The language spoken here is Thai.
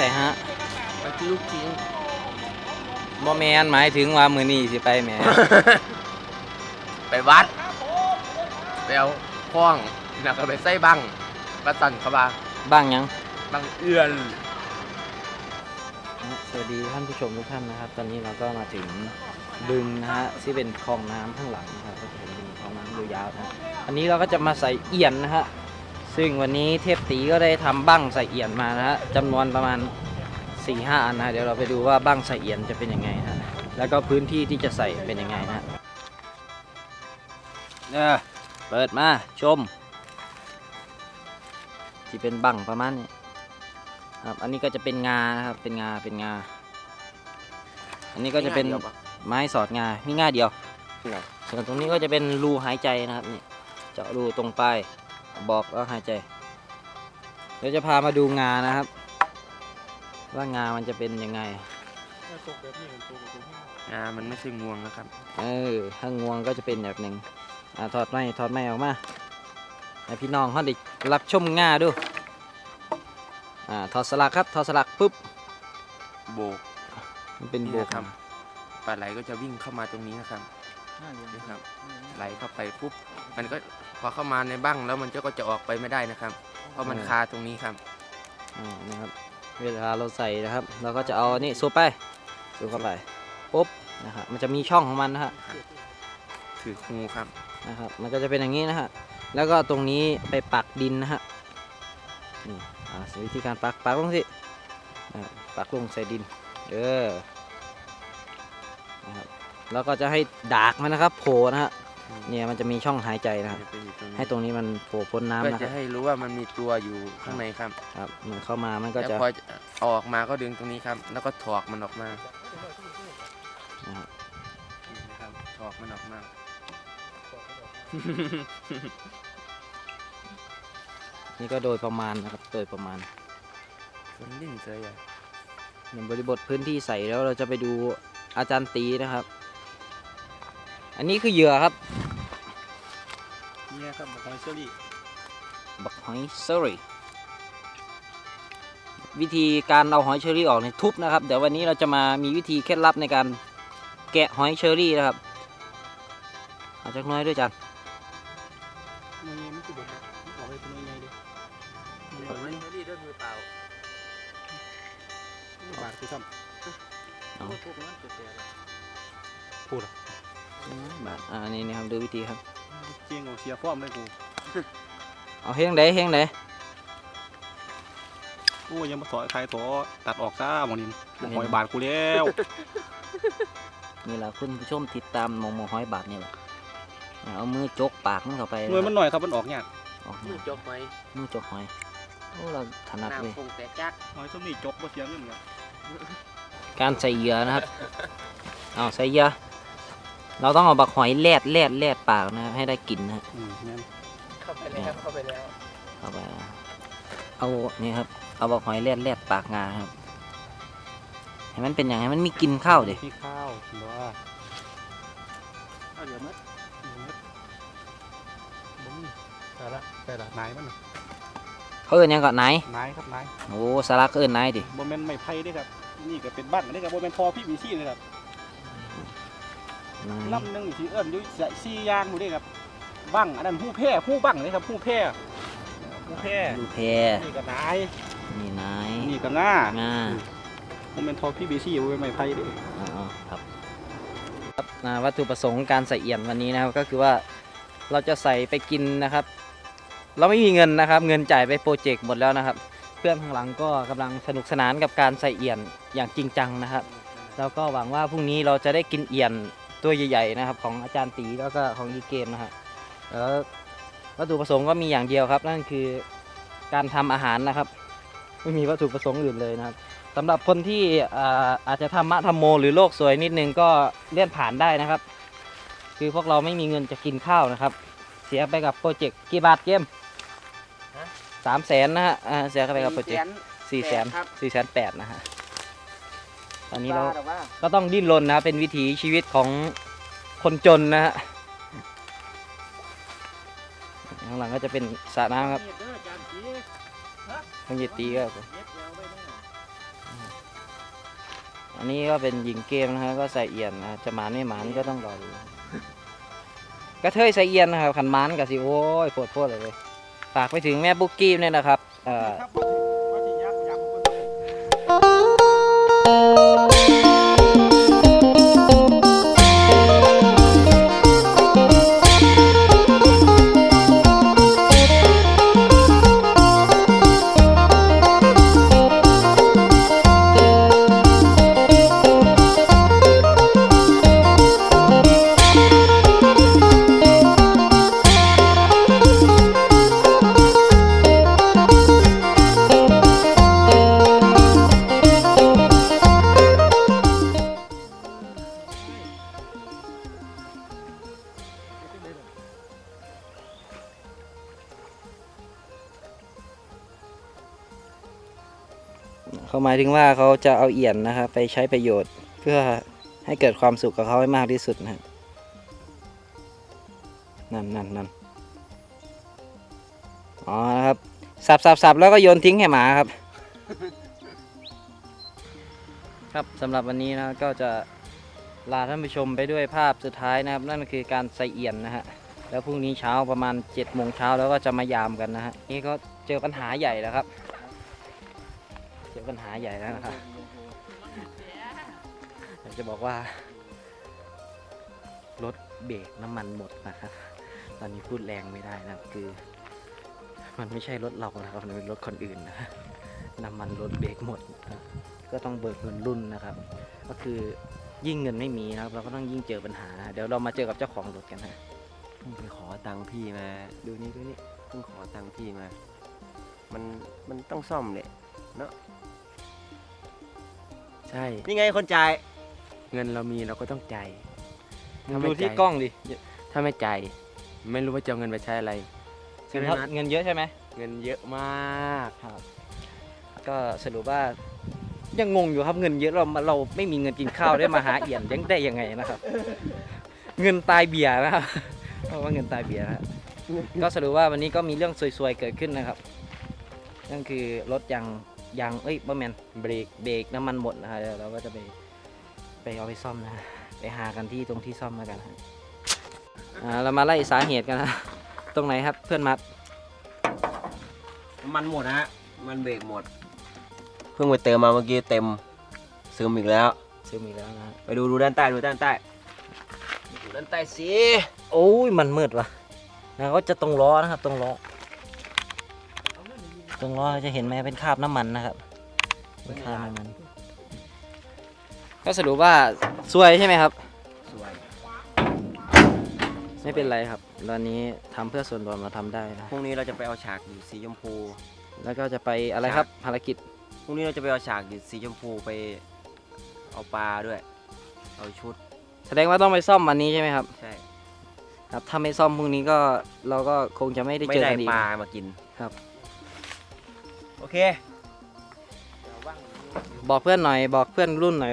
ใส่ฮะไปที่ลูกชิ้นบ่แมนหมายถึงว่ามือนี้สิไปแหม ไปวัดไปเอาคล้องแล้วก็ไปใส่บังประตันเขาบาบ้างยัง บังเอื้อนสวัสดีท่านผู้ชมทุกท่านนะครับ ตอนนี้เราก็มาถึงบึงนะฮะที่เป็นคลองน้ำข้างหลังนะครับก็จะเป็นบึงคลองน้ำยาวๆนะอันนี้เราก็จะมาใส่เอี่ยนนะฮะ ซึ่งวันนี้เทพตีก็ได้ทำบั้งใส่เอี่ยนมานะฮะจำนวนประมาณ4ี่ห้าอันนะฮะเดี๋ยวเราไปดูว่าบั้งใส่เอี่ยนจะเป็นยังไงฮะแล้วก็พื้นที่ที่จะใส่เป็นยังไงนะฮะเออเปิดมาชมที่เป็นบั้งประมาณนี้ครับอันนี้ก็จะเป็นงานะครับเป็นงาเป็นงา อันนี้ก็จะเป็นไม้สอดงามีง่าเดียวส่วนตรงนี้ก็จะเป็นรูหายใจนะครับนี่เจาะรูตรงปลาย บอกแล้วหายใจ เดี๋ยวจะพามาดูงานะครับ ว่างามันจะเป็นยังไงงามันไม่ใช่งวงนะครับ เออ ถ้างวงก็จะเป็นแบบหนึ่งอ่าถอดไม้ถอดไม้ออกมาให้พี่น้องเขาได้รับชมงาดูอ่าถอดสลักครับถอดสลักปุ๊บโบกมันเป็นนี่โบกนะครับปลาไหลก็จะวิ่งเข้ามาตรงนี้นะครับนี่ครับ ไหลเข้าไปปุ๊บ มันก็ พอเข้ามาในบ้างแล้วมันก็ก็จะออกไปไม่ได้นะครับ เพราะมันคาตรงนี้ครับอ่านะครับ เวลาเราใส่นะครับ เราก็จะเอาอันนี่ซูปไปซูปเข้าไปปุ๊บนะครับมันจะมีช่องของมันนะฮะถือคูครับนะครับ มันก็จะเป็นอย่างนี้นะฮะแล้วก็ตรงนี้ไปปักดินนะฮะนี่อ่าวิธีการปักปักลงสิอ่าปักลงใส่ดินเออนะครับแล้วก็จะให้ดากมันนะครับโผล่นะฮะ เนี่ยมันจะมีช่องหายใจนะครับจะไปอยู่ตรงนี้ให้ตรงนี้มันโผล่พ้นน้ำเพื่อนะคจะรับให้รู้ว่ามันมีตัวอยู่ข้างในครับครับมันเข้ามามันก็แล้วจะพอเอาออกมาก็ดึงตรงนี้ครับ แล้วก็ถอกมันออกมานะครับนี่นะครับถอกมันออกมา นี่ก็โดยประมาณนะครับโดยประมาณมันดิ้นเฉยอะในบริบทพื้นที่ใส่แล้วเราจะไปดูอาจารย์ตีนะครับ อันนี้คือเหยื่อครับเนี่ยครับบักฮอยเชอรี่บักหอยเชอรี่วิธีการเอาหอยเชอรี่ออกในยทุบนะครับ เดี๋ยววันนี้เราจะมามีวิธีเคล็ดลับในการแกะหอยเชอรี่นะครับเอาจักหน้อยด้วยจันหน่วยใหญ่มันคือเด็กออ บาทคือซ้เอาำพูดมันเจ็บพูดบาทอ่าอันนี้นะครับดูวิธีครับเจียงเอาเสียฟอร์มเลยกูเอาเฮงไดเฮงไดโอ้ยยังมาถอยใครถอตัดออกซะหมอนินบักหอยบาทกูแล้วนี่แหละคุณผู้ชมติดตามหมองหมอหอยบาทนี่แหละเอามือจกปากมันเข้าไปหน่วยมันหน่อยครับมันออกยากออกมืมาอจกไหมมือจกหอยโอ้เราถนัดเลยน้ำคงแตกจักหอยส้มนี่จกบ่เสียเงินเนี่ยการใส่เหยื่อนะครับเอาใส่เหยื่อ เราต้องเอาบักหอยแลดแลดแลดปากนะครับให้ได้กลิ่นนะฮะอืมเนี่ยเข้าไปแล้วเข้าไปแล้วเอาไปเอานี่ครับ เอาบักหอยแลดแลดปากงาครับให้มันเป็นอย่างให้มันมีกลิ่นข้าวดิพี่ข้าวหรือว่าข้าวเดี๋ยวมัดมัดบ่มีแต่ละแต่ละนายมันน่ะเขาเอินหยังก่อนไหนนายครับนายโอ้สาระเขาเอินไหนดิบ่แม่นไม้ไผ่เด้ครับนี่ก็เป็นบ้านอันนี้ก็บ่แม่นทอพี่บีซี่เลยครับไหน ลำหนึงนี่สิเอิ้นอยู่สี่อย่างหมู่เด้ครับบั้งอันนั้นหู้แพร่หู้บั้งเลยครับหู้แพร่หู้แพร่ดูแพนี่ก็นายนี่นายนี่ก็ง่างาผมเป็นทอพี่บีซี่ไว้ไม้ไผ่เด้อ๋อครับครับอ่าวัตถุประสงค์การใส่เอี่ยนวันนี้นะครับก็คือว่าเราจะใส่ไปกินนะครับ เราไม่มีเงินนะครับ เงินจ่ายไปโปรเจกต์หมดแล้วนะครับ เพื่อนข้างหลังก็กำลังสนุกสนานกับการใส่เอี่ยนอย่างจริงจังนะครับ แล้วก็หวังว่าพรุ่งนี้เราจะได้กินเอี่ยน ตัวใหญ่ๆนะครับ ของอาจารย์ตีแล้วก็ของอีเกมนะครับแล้ววัตถุประสงค์ก็มีอย่างเดียวครับ นั่นคือการทำอาหารนะครับ ไม่มีวัตถุประสงค์อื่นเลยนะครับสำหรับคนที่อ่าอาจจะธรรมะธรรมโม หรือโลกสวยนิดนึงก็เลื่อนผ่านได้นะครับ คือพวกเราไม่มีเงินจะกินข้าวนะครับ เสียไปกับโปรเจกต์กี่บาทเกมสามแสนนะฮะอ่าเสียไปกับโปรเจกต์สี่แสนครับสี่แสนแปดนะฮะ ตอนนี้เราแต่ว่าก็ต้องดิ้นรนนะครับเป็นวิถีชีวิตของคนจนนะฮะข้างหลังก็จะเป็นสระน้ำครับเด้อจานจีทางเยตีก็เย็ดแล้วไว้แน่อันนี้ก็เป็นยิงเกมนะครับก็ใส่เอียนนะจะหมานไม่หมานก็ต้องรอดูกระเทยใส่เอียนนะครับขันหมานกับสิโอ้ยโพดโพดเลย ฝากไปถึงแม่บุ๊กกี้เนี่ยนะครับเอ่อ เขาหมายถึงว่าเขาจะเอาเอี่ยนนะครับไปใช้ประโยชน์เพื่อให้เกิดความสุขกับเขาให้มากที่สุดนะครับนั่นนั่นนั่นอ๋อนะครับสับสับสับแล้วก็โยนทิ้งให้หมาครับ ครับสำหรับวันนี้นะก็จะลาท่านผู้ชมไปด้วยภาพสุดท้ายนะครับ นั่นคือการใส่เอี่ยนนะฮะแล้วพรุ่งนี้เช้าประมาณ7จ็ดโมงเช้าแล้วก็จะมายามกันนะฮะนี่ก็เจอปัญหาใหญ่แล้วครับ เจอปัญหาใหญ่แล้วนะครับอยากจะบอกว่ารถเบรกน้ำมันหมดนะครับ ตอนนี้พูดแรงไม่ได้นะครับคือ มันไม่ใช่รถเรานะครับ มันเป็นรถคนอื่นนะน้ำมันรถเบรกหมด ก็ต้องเบิกเงินรุ่นนะครับ ก็คือยิ่งเงินไม่มีนะครับ เราก็ต้องยิ่งเจอปัญหานะเดี๋ยวเรามาเจอกับเจ้าของรถกันนะเพิ่งไปขอตังค์พี่มา ดูนี่ดูนี่เพิ่งขอตังค์พี่มา มันมันต้องซ่อมเลย ใช่ นี่ไงคนจ่ายเงินเรามีเราก็ต้องจ่ายถ้าดูไม่ที่จ่ายกล้องดิถ้าไม่จ่ายไม่รู้ว่าจะเอาเงินไปใช้อะไรใช่ไหมนัทเงินเยอะใช่ไหมเงินเยอะมากครับก็สรุปว่ายังงงอยู่ครับเงินเยอะเราเราไม่มีเงินกินข้าวได้มาหาเอี่ยนยังได้ยังไงนะครับ เงินตายเบียร์นะครับเพราะว่าเงินตายเบียร์นะครับก็สรุปว่าวันนี้ก็มีเรื่องซวยๆเกิดขึ้นนะครับนั่นคือรถยาง ยางเอ้ยบ่แมนเบรกเบรกน้ำมันหมดนะฮะเดี๋ยวเราก็จะไปไปเอาไปซ่อมนะฮะไปหากันที่ตรงที่ซ่อมแล้วกันฮะอ่าเรามาไล่สาเหตุกันนะตรงไหนครับเพื่อนมัดมันหมดฮะ มันเบรกหมด เพิ่งไปเติมมาเมื่อกี้เต็มซึมอีกแล้ว ซื้อมีแล้วนะฮะไปดูดูด้านใต้ดูด้านใต้ดูด้านใต้สิโอ้ยมันมืดว่ะแล้วก็จะตรงล้อนะครับตรงล้อ ตรงล้อจะเห็นไหมเป็นคราบน้ำมันนะครับเป็นคราบน้ำมัน ก็สรุปว่าซวยใช่ไหมครับ สวย ไม่เป็นไรครับตอนนี้ทำเพื่อส่วนรวมเราทำได้นะพรุ่งนี้เราจะไปเอาฉากอยู่สีชมพู แล้วก็จะไปอะไรครับภารกิจพรุ่งนี้เราจะไปเอาฉากอยู่สีชมพูไปเอาปลาด้วย เอาชุด แสดงว่าต้องไปซ่อมวันนี้ใช่ไหมครับ ใช่ ครับถ้าไม่ซ่อมพรุ่งนี้ก็เราก็คงจะไม่ได้ไม่เจอได้กันอีกปลามากิน ครับ โอเค บอกเพื่อนหน่อย บอกเพื่อนรุ่นหน่อย